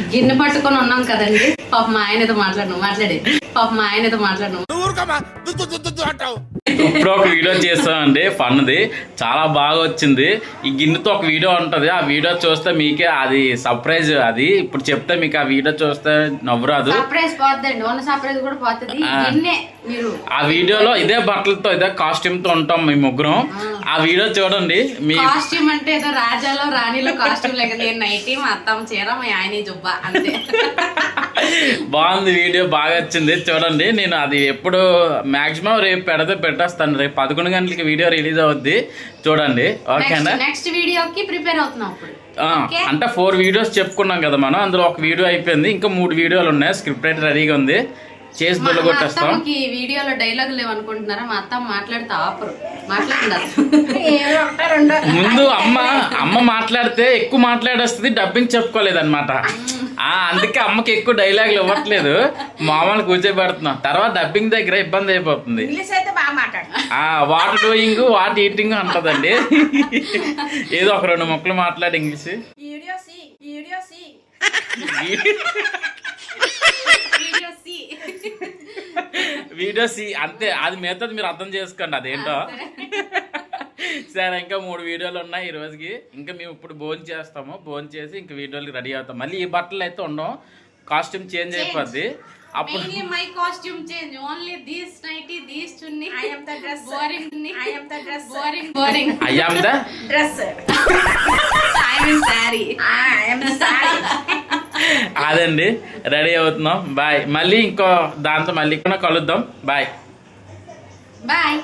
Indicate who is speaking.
Speaker 1: గిన్నె పట్టుకొని ఉన్నాం కదండి. పాప మా ఆయనతో మాట్లాడను. మాట్లాడే. పాప మా ఆయనతో మాట్లాడను.
Speaker 2: ఇప్పుడు ఒక వీడియో చేస్తామండి ఫన్ది చాలా బాగా వచ్చింది. ఈ గిన్నెతో ఒక వీడియో ఉంటుంది. ఆ వీడియో చూస్తే మీకే అది సర్ప్రైజ్ అది. ఇప్పుడు చెప్తే మీకు ఆ వీడియో చూస్తే నవ్వురాదు.
Speaker 1: సర్ప్రైజ్ పోతుందండి ఓన్ సర్ప్రైజ్ కూడా పోతుంది.
Speaker 2: ఆ.
Speaker 1: గిన్నె మీరు
Speaker 2: ఆ వీడియోలో ఇదే బట్టలతో ఇదే కాస్ట్యూమ్తో ఉంటాం మీ ముగ్గురం. ఆ. వీడియో చూడండి. మీ
Speaker 1: కాస్ట్యూమ్ అంటే ఏదో రాజాలో రాణిలో కాస్ట్యూమ్ లేక నేను నైటీ మా అత్తమ్మ చీర మా ఆయన జుబ్బా అంతే.
Speaker 2: బాగుంది వీడియో బాగా వచ్చింది. చూడండి నేను అది ఎప్పుడు మాక్సిమం రేపు పెడితే పెట్టేస్తాను. రేపు పదకొండు గంటలకి వీడియో రిలీజ్ అవుద్ది. చూడండి ఓకేనా?
Speaker 1: నెక్స్ట్ వీడియోకి ప్రిపేర్ అవుతున్నాం ఇప్పుడు.
Speaker 2: ఆ,
Speaker 1: ఓకే
Speaker 2: అంటే ఫోర్ వీడియోస్ చెప్పుకున్నాం కదా మనం. అందులో ఒక వీడియో అయిపోయింది. ఇంకా మూడు వీడియోలు ఉన్నాయి. స్క్రిప్ట్ రైటర్ రెడీగా ఉంది. చేసి దొల్లగొట్టేస్తాం
Speaker 1: వీడియోలో డైలాగ్ లేవు అనుకుంటున్నారా మా అత్తమ్మ మాట్లాడితే ఆపరు. మాట్లాడుతున్నారు
Speaker 2: ముందు అమ్మ అమ్మ మాట్లాడితే ఎక్కువ మాట్లాడేస్తుంది. డబ్బింగ్ చెప్పుకోలేదన్నమాట. అందుకే అమ్మకి ఎక్కువ డైలాగులు ఇవ్వట్లేదు. మామూలు కూర్చోబెడుతున్నాం. తర్వాత డబ్బింగ్ దగ్గర ఇబ్బంది అయిపోతుంది. వాట్ డూయింగ్ వాట్ ఈటింగ్ అంటదండి. ఏదో ఒక రెండు మొక్కలు మాట్లాడి ఇంగ్లీష్
Speaker 3: వీడియో సి
Speaker 2: అంతే. అది మిగతాది మీరు అర్థం చేసుకోండి. అదేంటో? సరే ఇంకా మూడు వీడియోలు ఉన్నాయి ఈ రోజుకి. ఇంకా మేము ఇప్పుడు భోజనం చేస్తాము. భోజనం చేసి ఇంకా వీడియోలకి రెడీ అవుతాం. మళ్ళీ ఈ బట్టలు అయితే ఉండవు. కాస్ట్యూమ్ చేంజ్ అయిపోద్ది. అప్పుడు
Speaker 1: mainly my costume change only these nighty these chunni. Boring. Boring boring
Speaker 2: the
Speaker 3: dress
Speaker 1: I sorry
Speaker 3: sorry
Speaker 2: అదండి. రెడీ అవుతున్నాం. బాయ్ మళ్ళీ ఇంకో దాంతో మళ్ళీ కూడా కలుద్దాం. Bye
Speaker 1: bye